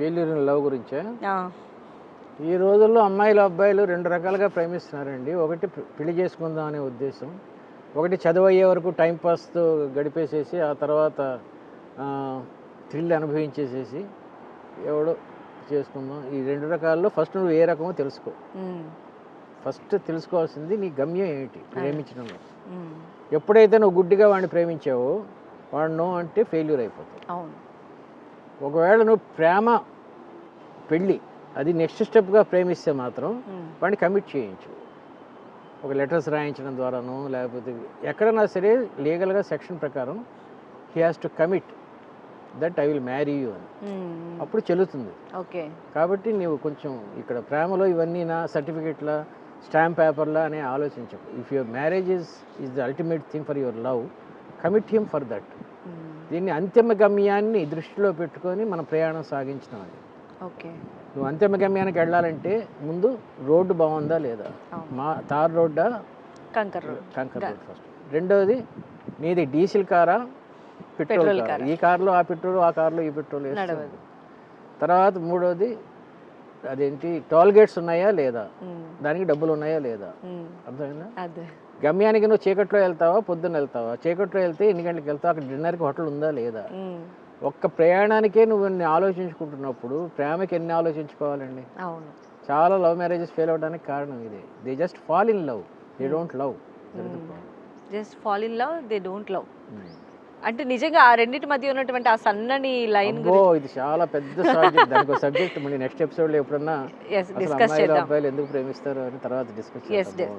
Failure in love గురించే. ఈ రోజుల్లో అమ్మాయిలు అబ్బాయిలు రెండు రకాలుగా ప్రేమిస్తున్నారండి. ఒకటి పెళ్ళి చేసుకుందాం అనే ఉద్దేశం. ఒకటి చదువు అయ్యే వరకు టైం పాస్తో గడిపేసేసి ఆ తర్వాత థ్రిల్ అనుభవించేసేసి ఎవడో చేసుకుందాం. ఈ రెండు రకాల్లో ఫస్ట్ నువ్వు ఏ రకమో తెలుసుకో. ఫస్ట్ తెలుసుకోవాల్సింది నీ గమ్యం ఏమిటి? ప్రేమించడంలో. ఎప్పుడైతే నువ్వు గుడ్డిగా వాడిని ప్రేమించావో వాడు నో అంటే ఫెయిల్యూర్ అయిపోతావు అవును. ఒకవేళ నువ్వు ప్రేమ పెళ్ళి అది నెక్స్ట్ స్టెప్గా ప్రేమిస్తే మాత్రం వాడిని కమిట్ చేయించు. ఒక లెటర్స్ రాయించడం ద్వారాను లేకపోతే ఎక్కడైనా సరే లీగల్గా సెక్షన్ ప్రకారం he has to commit that I will marry you అని. అప్పుడు చెల్లుతుంది. ఓకే. కాబట్టి నీవు కొంచెం ఇక్కడ ప్రేమలో ఇవన్నీ నా సర్టిఫికెట్ల స్టాంప్ పేపర్లా అని ఆలోచించకు. If your marriage is is the ultimate thing for your love commit him for that దీన్ని అంతిమ గమ్యాన్ని దృష్టిలో పెట్టుకొని మన ప్రయాణం సాగించడం అది. ఓకే. నువ్వు అంతిమ గమ్యానికి వెళ్ళాలంటే ముందు రోడ్డు బాగుందా లేదా. మా తార్ రోడ్డా? కంకర్ రోడ్. కంకర్ రోడ్ ఫస్ట్. రెండోది నీది డీజిల్ కారా? పెట్రోల్ కారా. ఈ కార్లో ఆ పెట్రోల్ ఆ కార్లో ఈ పెట్రోల్. తర్వాత మూడోది అదేంటి టోల్ గేట్స్ ఉన్నాయా లేదా? దానికి డబ్బులు ఉన్నాయా లేదా? అర్థమైందా? గమ్యానికి నువ్వు చీకట్లో వెళ్తావా పొద్దున్న వెళ్తావా? చీకట్లో వెళ్తే ఎన్ని గంటలకు వెళ్తావు? అక్కడ డిన్నర్కి హోటల్ ఉందా లేదా? ఒక్క ప్రయాణానికే నువ్వు ఆలోచించుకుంటున్నప్పుడు ప్రేమకి ఎన్ని ఆలోచించుకోవాలండి? అవును. చాలా లవ్ మ్యారేజెస్ ఫెయిల్ అవడానికి కారణం ఇదే. They just fall in love they don't love just fall in love they don't love అంటే నిజంగా ఆ రెండింటి మధ్య ఉన్నటువంటి ఆ సన్నని లైన్ ఇది చాలా పెద్ద సబ్జెక్ట్ దానికి సబ్జెక్ట్ మళ్ళీ నెక్స్ట్ ఎపిసోడ్లో ఎప్పుడన్నా డిస్కస్ చేద్దాం. ఎందుకు ప్రేమిస్తారు అని తర్వాత డిస్కస్ చేద్దాం.